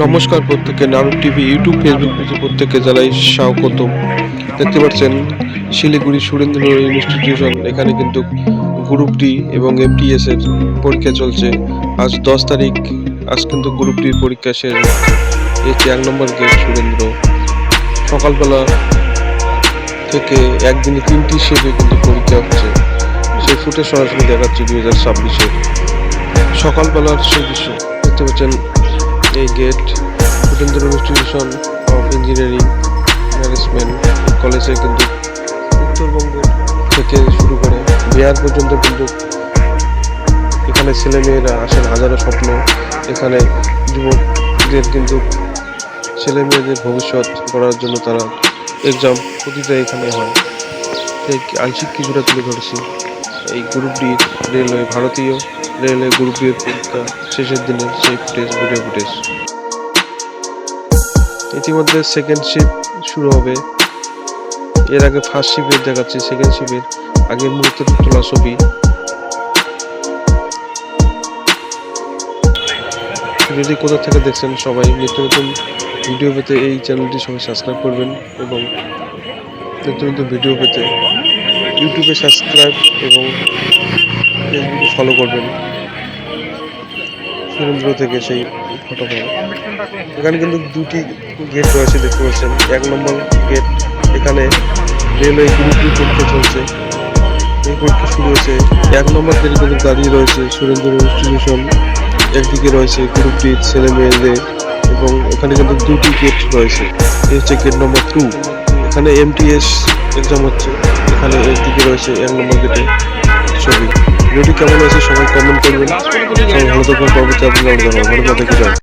নমস্কার প্রত্যেকে নারু TV, YouTube Facebook পেজে প্রত্যেককে জানাই স্বাগত দেখতে পাচ্ছেন, শিলিগুড়ি সুরেন্দ্র ইনস্টিটিউশন এখানে কিন্তু গ্রুপ ডি এবং এমটিএস এর পরীক্ষা চলছে। আজ দশ তারিখ, আজ কিন্তু গ্রুপ ডির পরীক্ষা শেষ। হচ্ছে এক নম্বর গেট সুরেন্দ্র, সকালবেলা থেকে একদিনে তিনটি শিফটে কিন্তু পরীক্ষা হচ্ছে। সেই ফুটে সরাসরি দেখাচ্ছি দুই হাজার ছাব্বিশে। সকালবেলার সেই দৃশ্য, দেখতে পাচ্ছেন এই gate Surendra institution of engineering management কলেজে কিন্তু উত্তরবঙ্গ থেকে শুরু করে বিহার পর্যন্ত কিন্তু এখানে ছেলেমেয়েরা আসেন, হাজারো স্বপ্ন। এখানে যুবকদের কিন্তু ছেলে মেয়েদের ভবিষ্যৎ করার জন্য তারা এক্সাম প্রতিটা এখানে হয়। আংশিক কিছুটা তুলে ধরেছি। এই গ্রুপ ডি রেলওয়ে ভারতীয় রেলওয়ে গ্রুপ ডি এর পরীক্ষা শেষের দিনের সেই ফুটেজ ভিডিও ফুটেজ ইতিমধ্যে সেকেন্ড শিফট শুরু হবে। এর আগে ফার্স্ট শিফের দেখাচ্ছি সেকেন্ড শিফের আগের মুহূর্তে তোলা ছবি। যদি কোথা থেকে দেখছেন সবাই নিত্য নতুন ভিডিও পেতে এই চ্যানেলটি সবাই সাবস্ক্রাইব করবেন এবং নিত্য নতুন ভিডিও পেতে ইউটিউবে সাবস্ক্রাইব এবং ফেসবুকে ফলো করবেন। সুরেন্দ্র থেকে সেই ফটো এখানে কিন্তু দুটি গেট রয়েছে দেখতে পাচ্ছেন। এক নম্বর গেট এখানে রেলওয়ে গ্রুপ ডি পরীক্ষা চলছে। এই পরীক্ষা শুরু হয়েছে। এক নম্বর গেটে কিন্তু দাঁড়িয়ে রয়েছে। সুরেন্দ্র ইনস্টিটিউশন একদিকে রয়েছে গ্রুপ ডি ছেলে মেয়েদের এবং এখানে কিন্তু দুটি গেট রয়েছে। এই হচ্ছে গেট নম্বর টু এখানে এমটিএস এক্সাম হচ্ছে। এখানে একদিকে রয়েছে, এক নম্বর গেটে ছবি। ভিডিওটি কেমন আছে সবাই কমেন্ট করবেন। সবাই ভালো থাকবেন, পরবর্তী আপনার ভালো